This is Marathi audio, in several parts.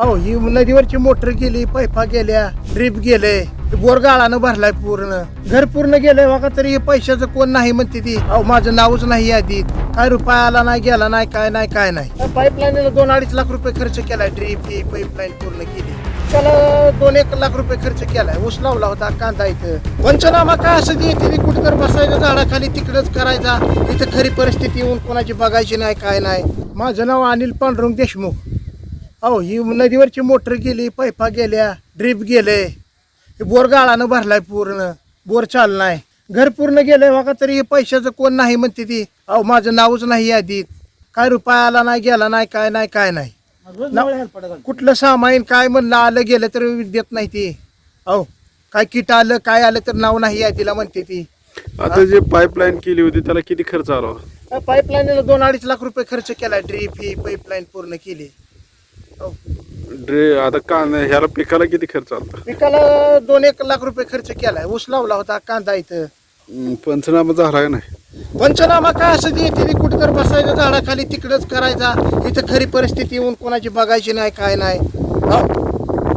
अहो ही नदीवरची मोटर गेली पैपा गेल्या ड्रीप गेले बोर गाळानं भरलाय पूर्ण. घर पूर्ण गेलंय बघा तरी हे पैशाचं कोण नाही म्हणते ती. अहो माझं नावच नाही यादीत काय रुपया आला नाही गेला नाही काय नाही काय नाही. पाईपलाईनला दोन अडीच लाख रुपये खर्च केलाय ड्रीप ही पाईपलाईन पूर्ण केली. त्याला दोन एक लाख रुपये खर्च केलाय. ऊस लावला होता कांदा इथं. पंचनामा काय असं की तिथे कुठं तर बसायचं झाडाखाली तिकडच करायचा. इथं खरी परिस्थिती येऊन कोणाची बघायची नाही काय नाही. माझं नाव अनिल पांडुरंग देशमुख. अहो ही नदीवरची मोटर गेली पैपा गेल्या ड्रीप गेले. हे बोर गाळानं भरलाय पूर्ण बोर चाललाय. घर पूर्ण गेलंय बघा तरी हे पैशाचं कोण नाही म्हणते ती. अहो माझं नावच नाही यादीत काय रुपया आला नाही गेला नाही काय नाही काय नाही. कुठलं सामाईन काय म्हणलं आलं गेलं तर देत नाही ती. अहो काय किट आलं काय आलं तर नाव नाही यादीला म्हणते ती. आता जे पाईपलाईन केली होती त्याला किती खर्च आला पाईपलाईनला दोन अडीच लाख रुपये खर्च केलाय ड्रीप ही पाईपलाईन पूर्ण केली. ड्रे आता कांदा ह्याला पिकाला किती खर्च आला पिकाला दोन एक लाख रुपये खर्च केलाय. ऊस लावला होता कांदा इथं. पंचनामा झाला का नाही? पंचनामा काय असं की तिथे कुठं तर बसायचं झाडाखाली तिकडच करायचा. इथं खरी परिस्थिती येऊन कोणाची बघायची नाही काय नाही. हो.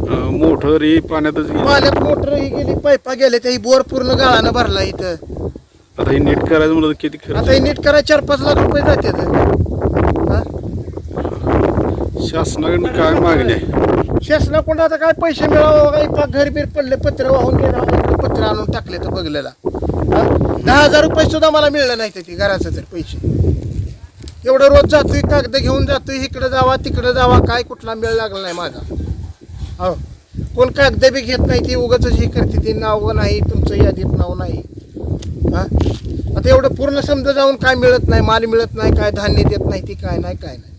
अं, मोटर ही पाण्यातच गेली. पाण्यात मोटर ही गेली पैपा गेले त्या बोर पूर्ण गाळानं भरला इथं. आता हे नीट करायचं म्हणलं तर किती खर्च आता हे नीट करायला चार पाच लाख रुपये जातात. हा? शासनाकडून काय मागणी? आहे शासनाकडून आता काय पैसे मिळावं काही पा घर बीर पडले पत्र वाहून गेलं पत्र आणून टाकले तर बघलेला. दहा हजार रुपये सुद्धा मला मिळलं नाही ते घराचं तर पैसे. एवढं रोज जातोय कागद घेऊन जातोय इकडं जावा तिकडं जावा काय कुठला मेळ लागला नाही माझा. हो. कोण कागद बी घेत नाही ती उगाच हे करते ती नाव नाही तुमचं यादीत नाव नाही. हा? आता एवढं पूर्ण समजा जाऊन काय मिळत नाही माल मिळत नाही काय धान्य देत नाही ती काय नाही काय नाही.